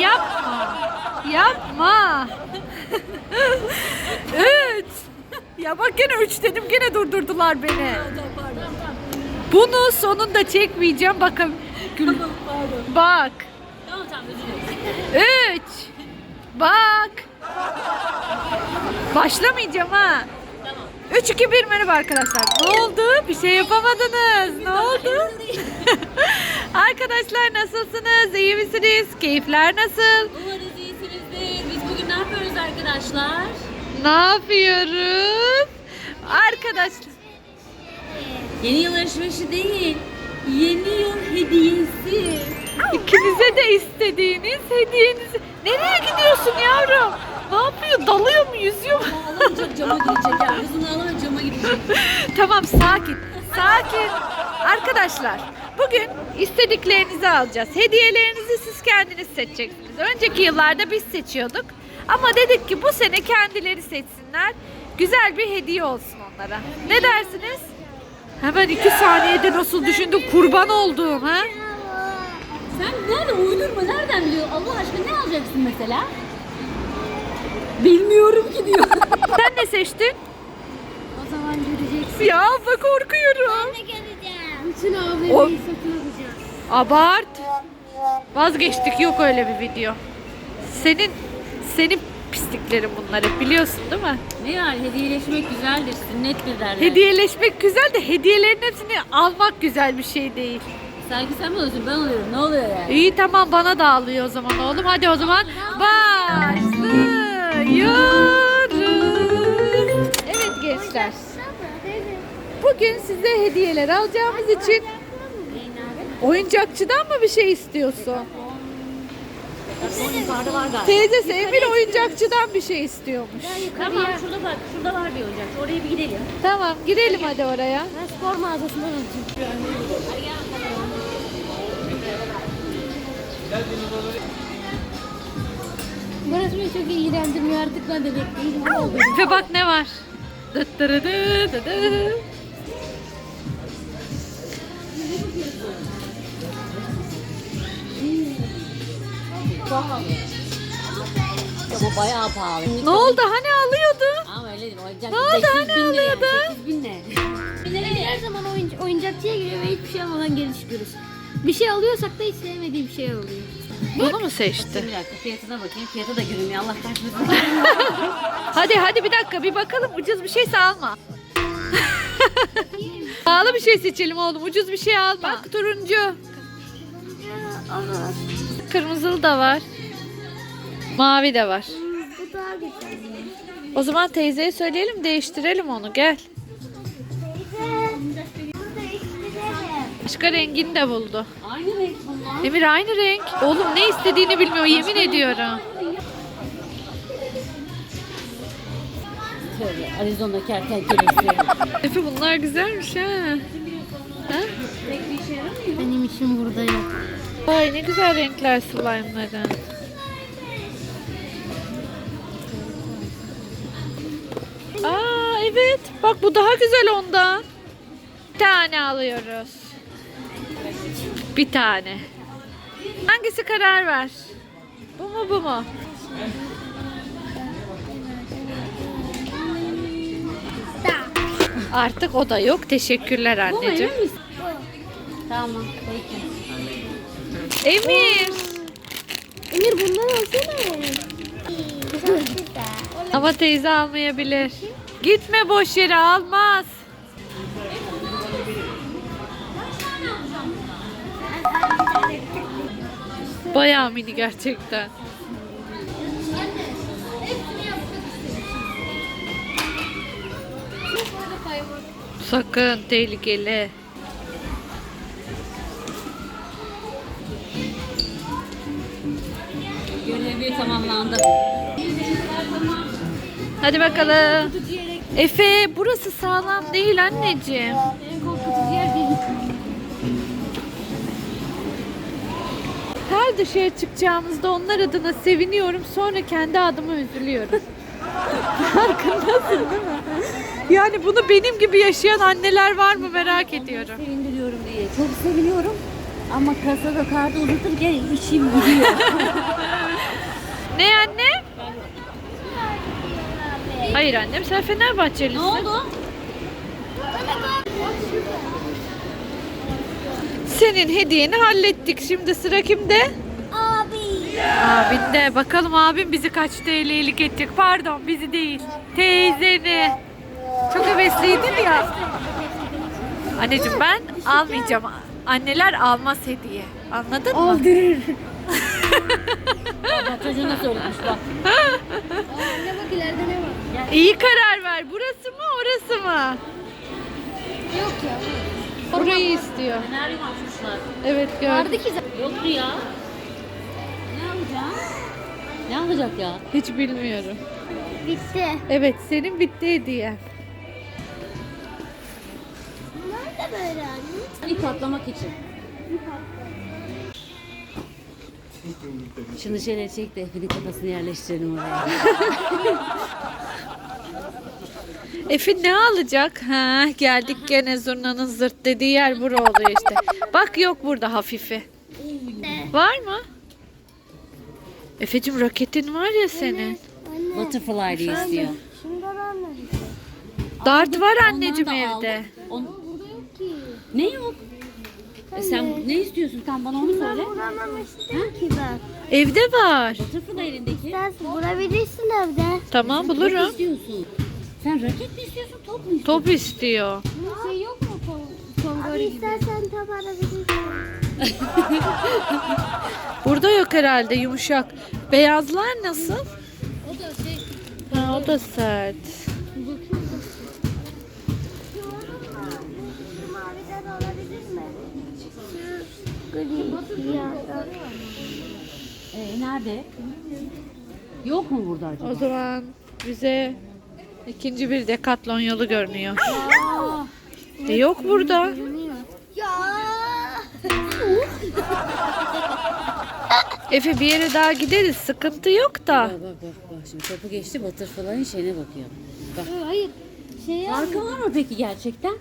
yapma. Yapma. üç. Ya bak gene üç dedim gene durdurdular beni. Bunu sonunda çekmeyeceğim bakın. Gül. Bak. Üç. Bak. Başlamayacağım ha. Tamam. 3 2 1 merhaba arkadaşlar. Ne oldu? Bir şey yapamadınız. Ne oldu? arkadaşlar nasılsınız? İyi misiniz? Keyifler nasıl? Umarız iyisinizdir. Biz bugün ne yapıyoruz arkadaşlar? Ne yapıyoruz? Arkadaşlar Yeni yıl alışverişi değil. Yeni yıl hediyesi. ikinize de istediğiniz hediyenizi. Nereye gidiyorsun yavrum? Yapıyor? Dalıyor mu? Yüzüyor mu? Alamayacak cama girecek yani. Kızını alamayacak cama girecek. tamam sakin. Sakin. Arkadaşlar bugün istediklerinizi alacağız. Hediyelerinizi siz kendiniz seçeceksiniz. Önceki yıllarda biz seçiyorduk. Ama dedik ki bu sene kendileri seçsinler. Güzel bir hediye olsun onlara. Ne dersiniz? Hemen iki saniyede nasıl düşündüm kurban olduğum ha? Sen nerede uydurma nereden biliyorsun? Allah aşkına ne alacaksın mesela? Bilmiyorum ki diyor. Sen ne seçtin? o zaman göreceksin. Ya bak korkuyorum. geleceğim. Bütün AVM'yi O- satın alacağız. Abart. Vazgeçtik yok öyle bir video. Senin senin pisliklerin bunlar hep biliyorsun değil mi? Ne yani hediyeleşmek güzeldir, sünnettir derler. Hediyeleşmek güzel de hediyelerin hepsini almak güzel bir şey değil. Sanki sen mi alıyorsun ben alıyorum ne oluyor yani? İyi tamam bana da alıyor o zaman oğlum. Hadi o zaman başlıyoruz. Evet gençler. Bugün size hediyeler alacağımız için oyuncakçıdan mı bir şey istiyorsun? Teyze Sevil oyuncakçıdan bir şey istiyormuş. Tamam şurada bak şurada var bir oyuncak. Oraya bir gidelim. Tamam girelim hadi oraya. Ben spor mağazasından alacağım. Burası beni çok ilgilendirmiyor artık ben de bekleyeyim. Ne oldu? Ve bak ne var. Dıt dırıdı dıdı. Ya bu bayağı pahalı. Ne oldu hani alıyordu? Ama öyle değil. Oyuncak Ne oldu, 800 hani bin lira alıyordu? 800 bin ne? Her zaman oyuncu, oyuncakçıya giriyor ve hiçbir şey almadan geri çıkıyoruz. Bir şey alıyorsak da hiç sevmediğim şey alıyor. Bunu mu seçti? Bir dakika fiyatına bakayım. Fiyatı da görünmüyor. Allah kahretmesin. Hadi hadi bir dakika bir bakalım ucuz bir şeyse alma. Pahalı bir şey seçelim oğlum ucuz bir şey alma. Bak turuncu. Ama Kırmızılı da var. Mavi de var. bu daha güzel. O zaman teyzeye söyleyelim değiştirelim onu gel. Başka rengini de buldu. Aynı renk. Emir aynı renk. Oğlum ne istediğini bilmiyor yemin ediyorum. Tövbe Arizona kertenkelesi. Efe bunlar güzelmiş ha. ha? Benim işim burada yok. Ay ne güzel renkler slime'ların. Aa evet. Bak bu daha güzel ondan. Bir tane alıyoruz. Bir tane. Hangisi karar ver? Bu mu bu mu? Artık o da yok. Teşekkürler Bu mu anneciğim. emin misin? Tamam peki. Emir. Emir bundan alsana. Ama teyze almayabilir. Gitme boş yere almaz. Bayağı mini gerçekten. Sakın tehlikeli. Görevi tamamlandı. Hadi bakalım. Efe burası sağlam değil anneciğim. Her dışarı çıkacağımızda onlar adına seviniyorum. Sonra kendi adıma üzülüyorum. Farkındasın değil mi? Yani bunu benim gibi yaşayan anneler var mı merak ediyorum. Sevindiriyorum diye. Çok seviniyorum. Ama kasada kartı uzatırken içim gidiyor. Ne anne? Hayır annem sen Fenerbahçelisin. Ne oldu? Senin hediyeni hallettik. Şimdi sıra kimde? Abi. Abinde. Bakalım abim bizi kaç TL'lik edecek. Pardon bizi değil. Teyzeni. Çok hevesliydin ya. Anneciğim ben almayacağım. Anneler almaz hediye. Anladın mı? Aldırır. Bak çocuğuna söylemiş bak. Anne bak ileride ne var? İyi karar ver. Burası mı orası mı? Yok ya. Burayı istiyor. Feneryum açmışlar. Evet gördüm. Vardı ki zaten. Yoktu ya. Ne alacak? Ne alacak ya? Hiç bilmiyorum. Bitti. Evet senin bitti hediye. Nerede böyle anne? İp atlamak için. Şunu şöyle çek de Efe'nin kafasını yerleştirelim oraya. Efe ne alacak? Ha geldik gene zurnanın zırt dediği yer bura oluyor işte. Bak yok burada hafifi. Var mı? Efe'cim raketin var ya senin. Anne. Butterfly diye istiyor. Anladım. Dart var Ondan anneciğim da evde. aldık. On- Burada yok ki. Ne yok? E sen ne istiyorsun? Tam bana onu söyle. Bulamamıştım ki ben. Evde var. Butterfly elindeki. Sen bulabilirsin evde. Tamam Ne bulurum. istiyorsun? Sen raket mi istiyorsun, top mu istiyorsun? Top istiyor. Bunun şey yok mu? Abi istersen top alabilirsin. Burada yok herhalde yumuşak. Beyazlar nasıl? O da şey. Ha, o da sert. Şu maviden olabilir mi? Şu gri siyahdan. Ee, nerede? Yok mu burada acaba? O zaman bize ikinci bir dekatlon yolu görünüyor. E yok burada. Ya. Efe bir yere daha gideriz. Sıkıntı yok da. Bak bak bak bak şimdi topu geçti Butterfly'ın şeyine bakıyor. Bak. Hayır. Şey ya. Farkı var mı peki gerçekten?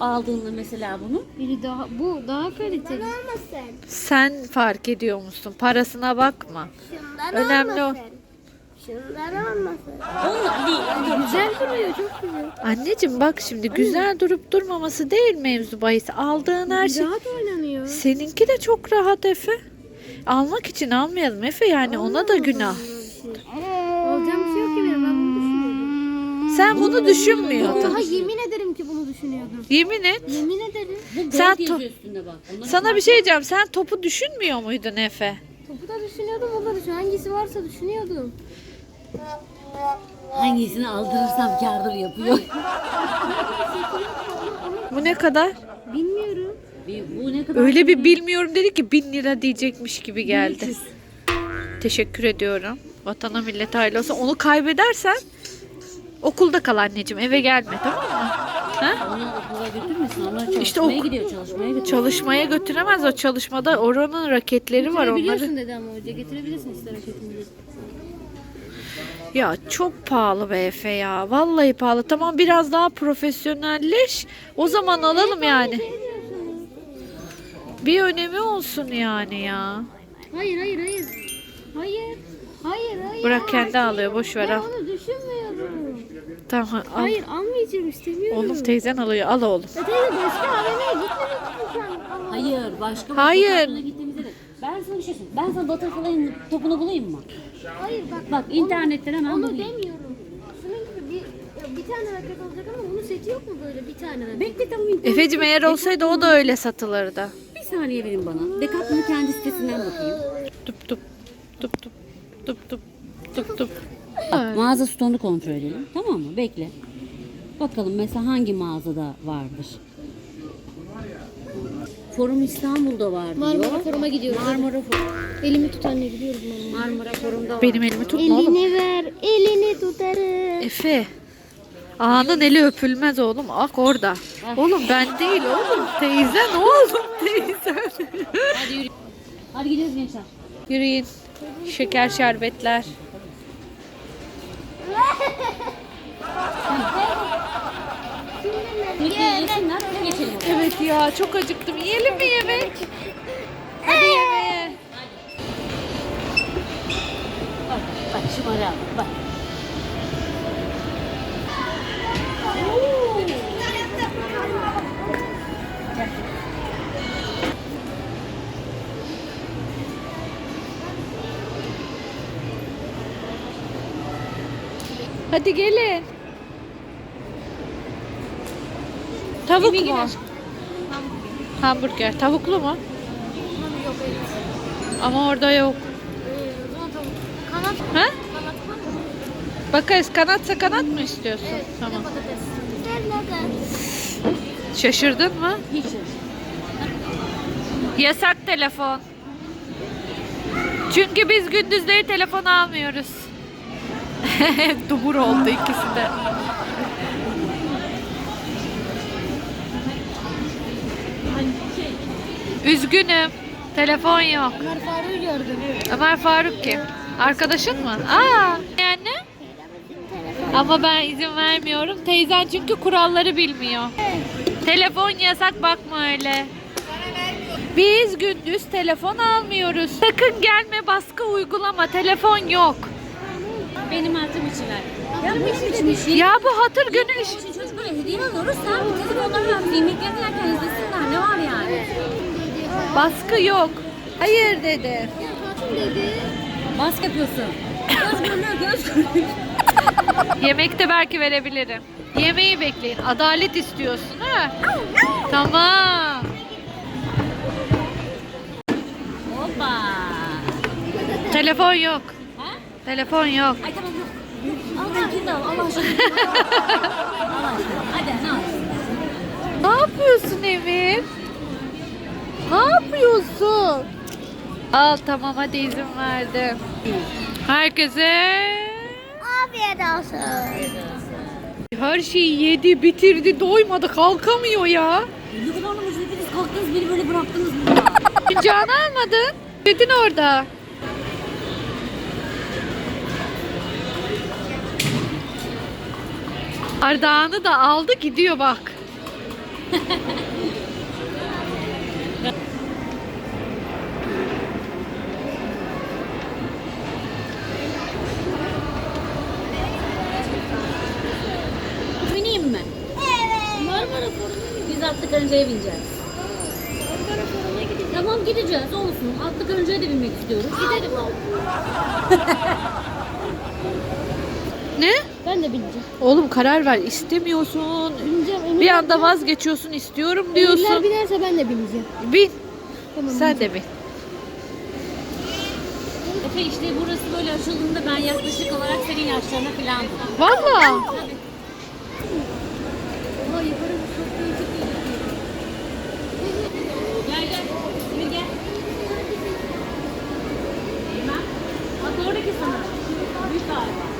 Aldığında mesela bunu. Biri daha bu daha kaliteli. olmasın. Sen fark ediyor musun? Parasına bakma. Şundan Önemli o. Şundan olmasın. Onunla değil. Güzel duruyor çok güzel. Anneciğim bak şimdi güzel durup durmaması değil mevzu bahis. Aldığın her şey. Rahat oynanıyor. Seninki de çok rahat Efe. Almak için almayalım Efe yani ona da günah. Olacağım bir şey yok ki benim ben bunu düşünüyordum. Sen bunu düşünmüyordun. Daha yemin ederim ki bunu düşünüyordum. Yemin et. Yemin ederim. Bu gold Sen yazıyor üstünde bak. Onların Sana bir şey diyeceğim. Sen topu düşünmüyor muydun Efe? Topu da düşünüyordum da düşünüyordum. Hangisi varsa düşünüyordum. Hangisini aldırırsam kârdır yapıyor. Bu ne kadar? Bilmiyorum. Bir- bu ne kadar? Öyle bir bilmiyorum dedi ki bin lira diyecekmiş gibi geldi. Teşekkür ediyorum. Vatana millete hayırlı olsun. Onu kaybedersen okulda kal anneciğim. Eve gelme tamam mı? Onu okula götürmesin. Onlar çalışmaya İşte o- gidiyor, çalışmaya gidiyor. Çalışmaya götüremez o çalışmada oranın raketleri var onları. Getirebiliyorsun dedi ama hoca. Getirebilirsin ister hareketini. Ya çok pahalı be Efe ya. Vallahi pahalı. Tamam biraz daha profesyonelleş. O zaman alalım yani. Bir önemi olsun yani ya. Hayır hayır hayır. Hayır. Hayır hayır. Bırak kendi alıyor. Boş ver Ben al. onu düşünmüyordum. Tamam al. Hayır almayacağım istemiyorum. Oğlum teyzen alıyor. Al oğlum. Ya teyze başka AVM'ye gitmedik mi sen? Allah. Hayır, başka bir Hayır. fotoğrafına gittiğimizde de. Ben sana bir şey söyleyeyim. Ben sana Butterfly'ın topunu bulayım mı? Hayır bak. Bak internetten hemen Onu bulayım. demiyorum. Şunun gibi bir, ya bir tane raket olacak ama bunun seti yok mu böyle bir tane raket? Bekle tamam internet. Efe'cim eğer olsaydı o da öyle satılırdı. Bir saniye verin bana. Decathlon'un kendi sitesinden bakayım. Tup tup. Tup tup. Tup tup. Tup tup. Bak mağaza stoğunu kontrol edelim. Tamam mı? Bekle. Bakalım mesela hangi mağazada vardır? Forum İstanbul'da var diyor. Marmara Forum'a gidiyoruz. Marmara Forum. Elimi tut anne gidiyoruz Marmara. Marmara Forum'da var. Benim elimi tutma oğlum. Elini ver, elini tutarım. Efe. Ağanın eli öpülmez oğlum. Ak orada. Oğlum ben değil oğlum. Teyzen oğlum teyzen. Hadi yürü. Hadi gidiyoruz gençler. Yürüyün. Şeker şerbetler. Peki yesinler öyle geçelim. Evet ya çok acıktım. Yiyelim mi yemek? Şımara. Bak. Hadi gelin. Tavuk mu? Hamburger. Tavuklu mu? Ama orada yok. Kanat, Ha? kanat var mı? Bakarız kanatsa kanat mı istiyorsun? Tamam. Patates. Şaşırdın mı? Hiç şaşırdım. Yasak telefon. Çünkü biz gündüzleri telefon almıyoruz. Dumur oldu ikisi de. Üzgünüm. Telefon yok. Ömer Faruk'u gördüm. Ömer Faruk kim? Arkadaşın mı? Aa, yani? Ama ben izin vermiyorum. Teyzen çünkü kuralları bilmiyor. Telefon yasak bakma öyle. Biz gündüz telefon almıyoruz. Sakın gelme baskı uygulama. Telefon yok. Benim hatım için ver. Ya bu içmiş. Ya bu hatır gönül işi. Şimdi çocuklara hediye alıyoruz. Sen bu telefonları ver. Yemeklerini yerken izlesinler. Ne var yani? Baskı yok. Hayır dedi. Bask yapıyorsun. Göz görünüyor, göz görünüyor. Yemekte belki verebilirim. Yemeği bekleyin. Adalet istiyorsun ha? Tamam. Hoppa. Telefon yok. Ha? Telefon yok. Ay tamam yok. Al al. Allah aşkına. Allah aşkına. Hadi ne yapıyorsun? Ne yapıyorsun Emir? Ne yapıyorsun? Al tamam hadi izin verdim. Herkese Afiyet olsun. her şeyi yedi, bitirdi, doymadı, kalkamıyor ya. Ne kadar olmuş hepiniz kalktınız beni böyle bıraktınız burada. Oyuncağını almadın. Dedin orada. Ardağını da aldı gidiyor bak. Bineyim mi? Evet. Marmara Forumu Biz atlı karıncaya bineceğiz. Marmara Forumu'na gideceğiz. Tamam gideceğiz olsun. Atlı karıncaya da binmek istiyoruz. Gidelim abi. Ne? Ben de bineceğim. Oğlum karar ver. İstemiyorsun. Bineceğim. Bir anda vazgeçiyorsun, istiyorum Emirler diyorsun. binerse ben de bineceğim. Bin. Tamam. Sen de bin. Efe işte burası böyle açıldığında ben yaklaşık olarak senin yaşlarına falan. Valla. Gel gel. Emir gel. Bak oradaki sana. Büyük galiba.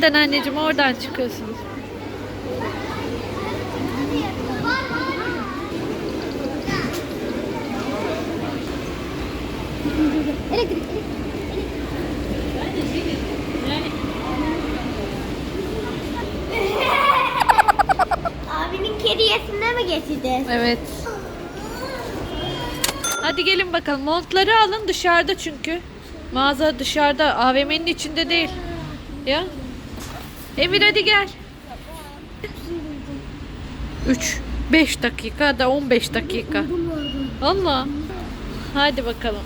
Oradan anneciğim oradan çıkıyorsunuz. Elektrik. Abinin kediyesine mi geçeceğiz? Evet. Hadi gelin bakalım. Montları alın dışarıda çünkü. Mağaza dışarıda. AVM'nin içinde değil. Ya. Emir hadi gel. 3 5 dakika da 15 dakika. Allah. Hadi bakalım.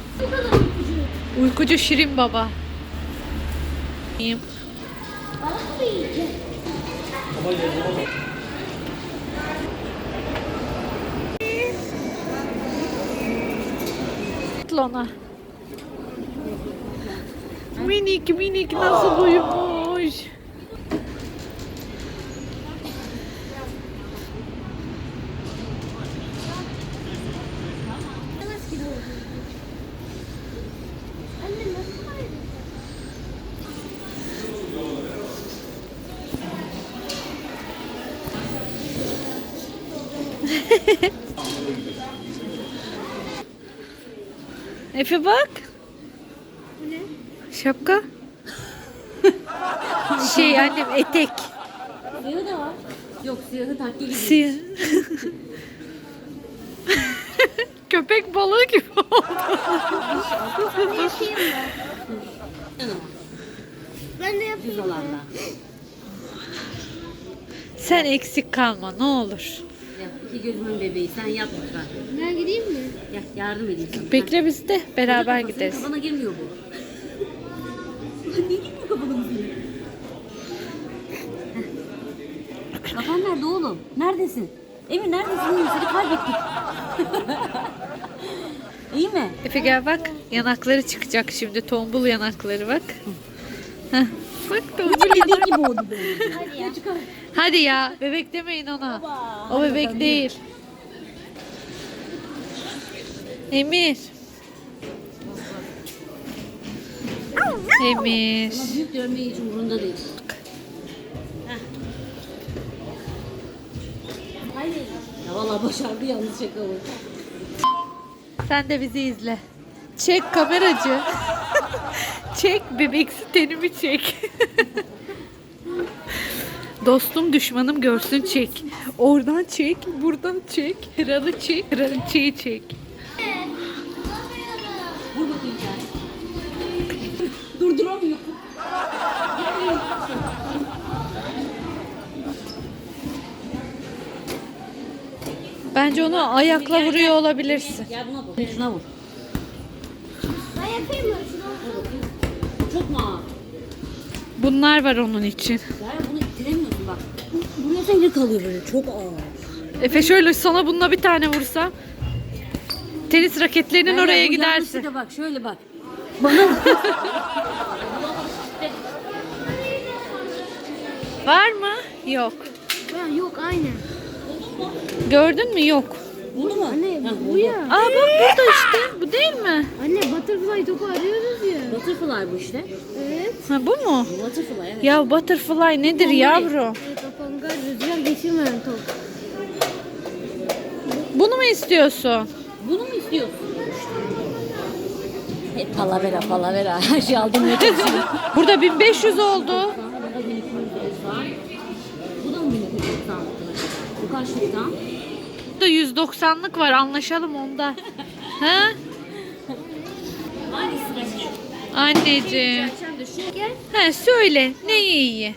Uykucu Şirin Baba. İyiyim. Balık mı yiyeceğiz? Atla ona. Minik minik nasıl uyumuş. Efe bak. Ne? Şapka. şey annem etek. Siyahı da var. Yok siyahı takki gibi. Siyah. Köpek balığı gibi oldu. Ben de Düz yapayım. olanda. Sen eksik kalma ne olur. Ya, iki gözümün bebeği sen yap lütfen. Ben gideyim mi? Gel yardım edeyim sana. Bekle biz de beraber Kafasına- gideriz. Kafana girmiyor bu. Niye girmiyor kafana bu senin? Heh. Kafan nerede oğlum? Neredesin? Emir neredesin? İyi seni kaybettik. İyi mi? Efe gel bak yanakları çıkacak şimdi tombul yanakları bak. Heh, bak Bebek yanak. gibi oldu. Hadi ya. Hadi ya bebek demeyin ona. O bebek değil. Emir. Emir. Ama büyük görmeyi hiç umurunda değil. Haydi. Ya valla başardı yalnız şaka bu. Sen de bizi izle. Çek kameracı. çek bebeksi tenimi çek. Dostum düşmanım görsün çek. Oradan çek, buradan çek. Hıralı çek, hıralıçeyi çek. Sen. Durduramıyor. Bence onu ayakla vuruyor olabilirsin. Gel buna vur. Ben yapayım mı? Şunu Vur bakayım. Çok mu ağır? Bunlar var onun için. Ya bunu ittiremiyorsun bak. Buraya sence kalıyor böyle çok ağır. Efe şöyle sana bununla bir tane vursa. Tenis raketlerinin Meryem, oraya gidersin. yanlışlıkla bak şöyle bak. Var mı? Yok. Ha, yok aynen. Gördün mü? Yok. Bunu mu? Anne Ha, bu ya. Aa bak burada işte. Değil mi? Anne butterfly topu arıyoruz ya. Butterfly bu işte. Evet. Ha bu mu? Butterfly evet. Ya butterfly nedir yavrum? Evet Apangar rüzgar geçirmeyen top. Bunu mu istiyorsun? Bunu mu istiyorsun? E, palavera palavera. Her şey aldım ne. Burada 1500 oldu. Bu da mı 1990? Bu kaçlıktan? Burada 190'lık var anlaşalım onda. Ha? Anneciğim. Ha söyle. Neyi iyi?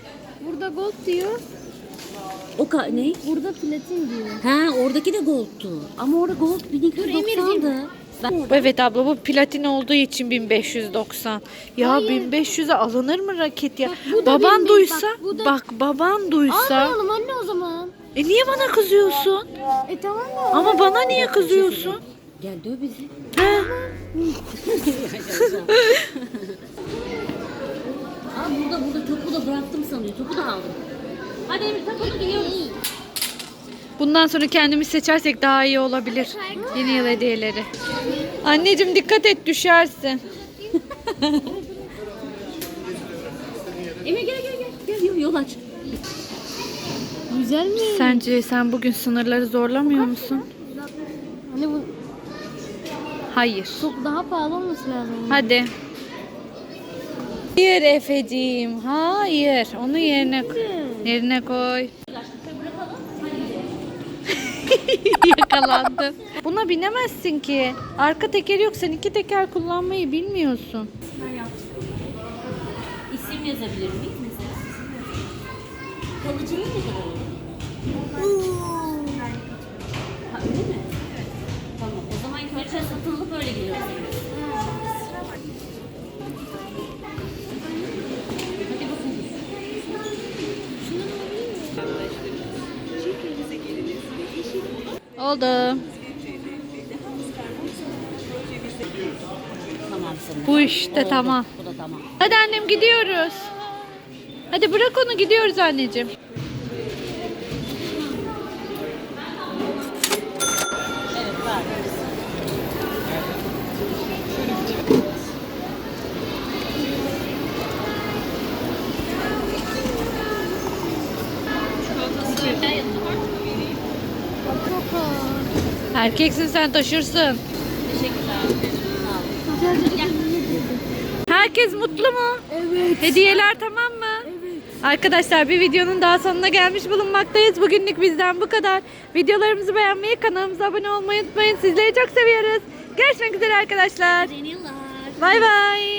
Burada gold diyor. O ka- ne? Burada platin diyor. Ha oradaki de gold'tu. Ama orada gold 1290'dı. Ben Evet abla bu platin olduğu için 1590. Ya Hayır. 1500'e alınır mı raket ya? Bak, bu da baban 1500, duysa, bak, bu da- bak baban duysa. Almayalım anne o zaman. E niye bana kızıyorsun? E tamam mı? Ama bana niye kızıyorsun? Gel döv bizi. Aa burada burada topu da bıraktım sanıyor. Topu da aldım. Hadi Emir tak onu gidiyoruz. Bundan sonra kendimiz seçersek daha iyi olabilir. Yeni yıl hediyeleri. Anneciğim dikkat et düşersin. Emir gel gel gel. Gel yol, yol aç. Güzel mi? Sence sen bugün sınırları zorlamıyor musun? Anne bu Hayır. çok daha pahalı olması lazım. Hadi. Hayır Efeciğim. Hayır. Onu yerine yerine koy. Yakalandım. Buna binemezsin ki. Arka teker yok. Sen iki teker kullanmayı bilmiyorsun. İsim yazabilir miyiz mesela? Kalıcılığı ne kadar olur? Ha öyle mi? Yukarıya satılıp öyle bakalım. Oldu. Tamam. Bu işte Oldu. tamam. Bu da tamam. Hadi annem gidiyoruz. Hadi bırak onu gidiyoruz anneciğim. Erkeksin sen taşırsın. Herkes mutlu mu? Evet. Hediyeler tamam mı? Arkadaşlar bir videonun daha sonuna gelmiş bulunmaktayız. Bugünlük bizden bu kadar. Videolarımızı beğenmeyi, kanalımıza abone olmayı unutmayın. Sizleri çok seviyoruz. Görüşmek üzere arkadaşlar. Bay bay.